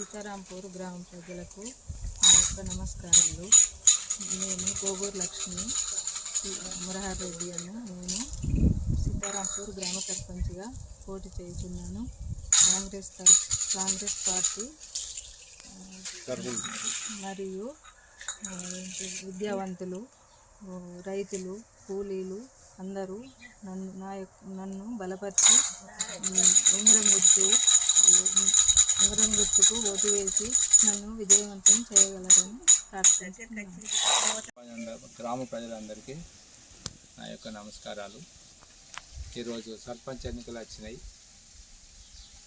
సీతారాంపూర్ గ్రామ ప్రజలకు నా యొక్క నమస్కారాలు నేను గోగూరు లక్ష్మి మురహర్ రెడ్డి అను. నేను సీతారాంపూర్ గ్రామ సర్పంచ్గా పోటీ చేస్తున్నాను. కాంగ్రెస్ తర్ కాంగ్రెస్ పార్టీ మరియు విద్యావంతులు రైతులు కూలీలు అందరూ నన్ను నా యొక్క నన్ను బలపరిచి ఉంగరం గుర్తు ఉమ్, గుర్తుకు ఓటు వేసి నన్ను విజయవంతం చేయగలరని గ్రామ ప్రజలందరికీ నా యొక్క నమస్కారాలు. ఈరోజు సర్పంచ్ ఎన్నికలు వచ్చినాయి.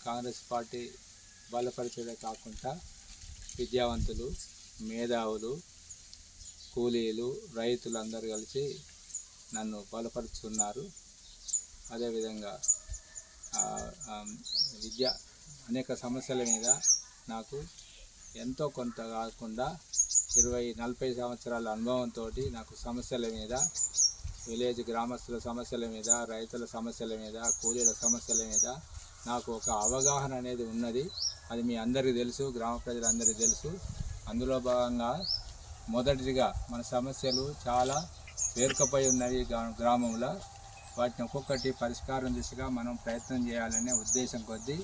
కాంగ్రెస్ పార్టీ బలపరిచేదే కాకుండా విద్యావంతులు మేధావులు కూలీలు రైతులు అందరూ కలిసి నన్ను బలపరుచున్నారు అదేవిధంగా విద్య అనేక సమస్యల మీద నాకు ఎంతో కొంత కాకుండా ఇరవై నలభై సంవత్సరాల అనుభవంతో నాకు సమస్యల మీద విలేజ్ గ్రామస్తుల సమస్యల మీద రైతుల సమస్యల మీద కూలీల సమస్యల మీద నాకు ఒక అవగాహన అనేది ఉన్నది. అది మీ అందరికీ తెలుసు గ్రామ ప్రజలందరికీ తెలుసు. అందులో భాగంగా మొదటిదిగా మన సమస్యలు చాలా పేరుకపోయి ఉన్నవి గ్రామంలో. వాటిని ఒక్కొక్కటి పరిష్కారం దిశగా మనం ప్రయత్నం చేయాలనే ఉద్దేశం కొద్దీ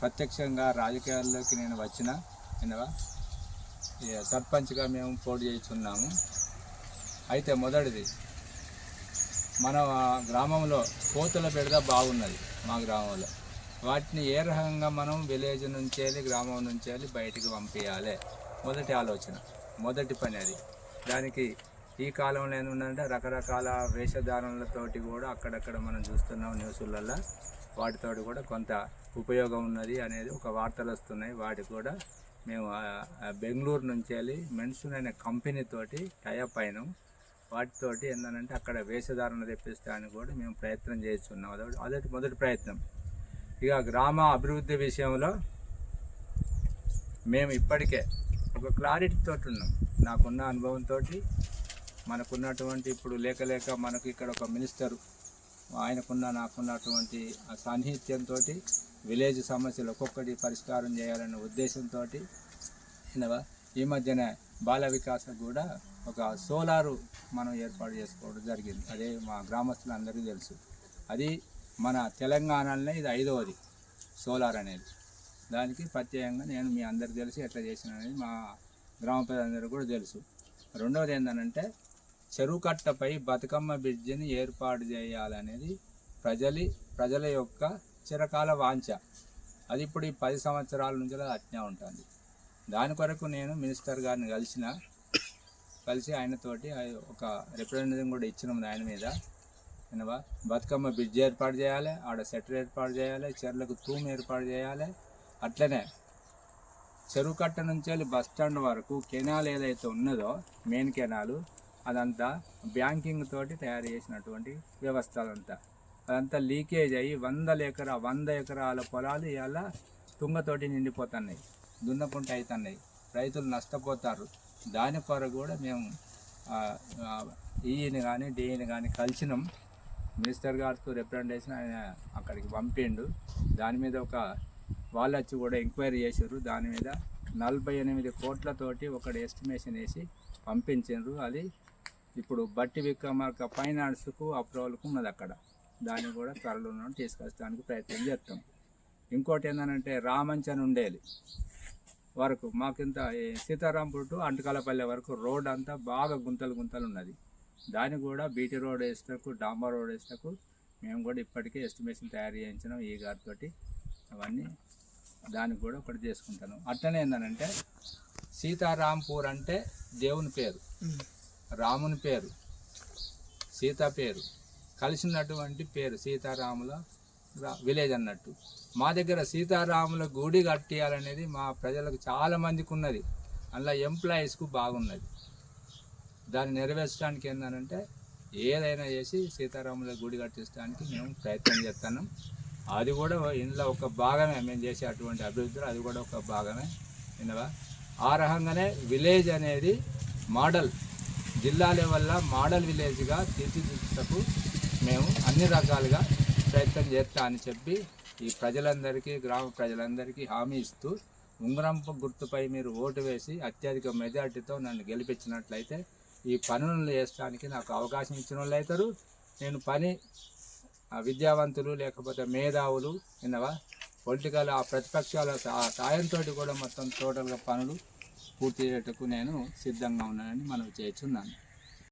ప్రత్యక్షంగా రాజకీయాల్లోకి నేను వచ్చిన వినవా? సర్పంచ్గా మేము పోటీ చేస్తున్నాము. అయితే మొదటిది మన గ్రామంలో కోతుల బెడద బాగున్నది మా గ్రామంలో. వాటిని ఏ రకంగా మనం విలేజ్ నుంచి వెళ్ళి గ్రామం నుంచి వెళ్ళి బయటికి పంపించాలి మొదటి ఆలోచన. మొదటి పని అది. దానికి ఈ కాలంలో ఏంటంటే రకరకాల వేషధారణలతోటి కూడా అక్కడక్కడ మనం చూస్తున్నాం న్యూస్లలో వాటితోటి కూడా కొంత ఉపయోగం ఉన్నది అనేది ఒక వార్తలు వస్తున్నాయి. వాటి కూడా మేము బెంగళూరు నుంచి వెళ్ళి మెన్సూన్ అనే కంపెనీతోటి టైఅప్ అయినాం. వాటితోటి ఏంటంటే అక్కడ వేషధారణ తెప్పిస్తానికి కూడా మేము ప్రయత్నం చేస్తున్నాం. అదొకటి అదొకటి మొదటి ప్రయత్నం. ఇక గ్రామ అభివృద్ధి విషయంలో మేము ఇప్పటికే ఒక క్లారిటీ తోటి ఉన్నాం. నాకున్న అనుభవంతో మనకున్నటువంటి ఇప్పుడు లేక లేక మనకు ఇక్కడ ఒక మినిస్టర్ ఆయనకున్న నాకున్నటువంటి ఆ సాన్నిహిత్యంతో విలేజ్ సమస్యలు ఒక్కొక్కటి పరిష్కారం చేయాలనే ఉద్దేశంతో ఈ మధ్యన బాల వికాస కూడా ఒక సోలారు మనం ఏర్పాటు చేసుకోవడం జరిగింది. అదే మా గ్రామస్తులందరికీ తెలుసు. అది మన తెలంగాణలోనే ఇది ఐదవది సోలార్ అనేది. దానికి ప్రత్యేకంగా నేను మీ అందరికి తెలిసి ఎట్లా చేసిన అనేది మా గ్రామ ప్రజలందరూ కూడా తెలుసు. రెండవది ఏంటంటే చెరువు కట్టపై బతుకమ్మ బ్రిడ్జిని ఏర్పాటు చేయాలనేది ప్రజలి ప్రజల యొక్క చిరకాల వాంఛ. అది ఇప్పుడు ఈ పది సంవత్సరాల నుంచి అది అట్నే ఉంటుంది. దాని కొరకు నేను మినిస్టర్ గారిని కలిసిన కలిసి ఆయనతోటి ఆ ఒక రిప్రజెంటేటివ్ కూడా ఇచ్చినాం ఆయన మీద. వినవా బతుకమ్మ బ్రిడ్జ్ ఏర్పాటు చేయాలి ఆడ సెటర్ ఏర్పాటు చేయాలి చెర్లకు తూము ఏర్పాటు చేయాలి అట్లనే. చెరువు కట్ట నుంచి వెళ్ళి బస్ స్టాండ్ వరకు కెనాల్ ఏదైతే ఉన్నదో మెయిన్ కెనాలు అదంతా బ్యాంకింగ్ తోటి తయారు చేసినటువంటి వ్యవస్థలంతా. అదంతా లీకేజ్ అయ్యి వందల ఎకరా వంద ఎకరాల పొలాలు ఇవాళ తుంగతోటి నిండిపోతున్నాయి. దున్నకుంట అవుతున్నాయి రైతులు నష్టపోతారు. దాని కొరకు కూడా మేము ఈయన కానీ డిఈని కానీ కలిసినాం. మినిస్టర్ గారితో రిప్రజెంటేషన్ ఆయన అక్కడికి పంపిండు. దాని మీద ఒక వాళ్ళు వచ్చి కూడా ఎంక్వైరీ చేశారు దాని మీద నలభై ఎనిమిది కోట్లతోటి ఒకటి ఎస్టిమేషన్ వేసి పంపించారు అది ఇప్పుడు బట్టి విక్రమార్క ఫైనాన్స్కు అప్రూవల్కు ఉన్నది అక్కడ. దాన్ని కూడా త్వరలో తీసుకొచ్చడానికి ప్రయత్నం చేస్తాం. ఇంకోటి ఏంటంటే రామంచన్ ఉండేది వరకు మాకింత సీతారాంపూర్ టు అంటకాలపల్లె వరకు రోడ్ అంతా బాగా గుంతలు గుంతలు ఉన్నది. దాన్ని కూడా బీటీ రోడ్ వేసినకు డాంబర్ రోడ్ వేసినకు మేము కూడా ఇప్పటికే ఎస్టిమేషన్ తయారు చేయించినాం ఈ గారితో అవన్నీ దానికి కూడా ఒకటి చేసుకుంటాను. అట్లనే ఏంటంటే సీతారాంపూర్ అంటే దేవుని పేరు. రాముని పేరు సీత పేరు కలిసినటువంటి పేరు సీతారాముల విలేజ్ అన్నట్టు. మా దగ్గర సీతారాముల గుడి కట్టేయాలనేది మా ప్రజలకు చాలా మందికి ఉన్నది అందులో ఎంప్లాయీస్కు బాగున్నది. దాన్ని నెరవేర్చడానికి ఏంటంటే ఏదైనా చేసి సీతారాముల గుడి కట్టించడానికి మేము ప్రయత్నం చేస్తున్నాం. అది కూడా ఇందులో ఒక భాగమే మేము చేసే అటువంటి అభివృద్ధిలో అది కూడా ఒక భాగమే. విన్నవా? ఆ రకంగానే విలేజ్ అనేది మోడల్ జిల్లా లెవెల్లో మోడల్ విలేజ్గా తీర్చిదిద్దుటకు మేము అన్ని రకాలుగా ప్రయత్నం చేస్తా అని చెప్పి ఈ ప్రజలందరికీ గ్రామ ప్రజలందరికీ హామీ ఇస్తూ ఉంగరంపు గుర్తుపై మీరు ఓటు వేసి అత్యధిక మెజార్టీతో నన్ను గెలిపించినట్లయితే ఈ పనులను చేసడానికి నాకు అవకాశం ఇచ్చిన వాళ్ళు అవుతారు నేను పని ఆ విద్యావంతులు లేకపోతే మేధావులు విన్నవా? పొలిటికల్ ఆ ప్రతిపక్షాల సాయంతో కూడా మొత్తం టోటల్గా పనులు పూర్తి చేయటకు నేను సిద్ధంగా ఉన్నానని మనం చేస్తున్నాను.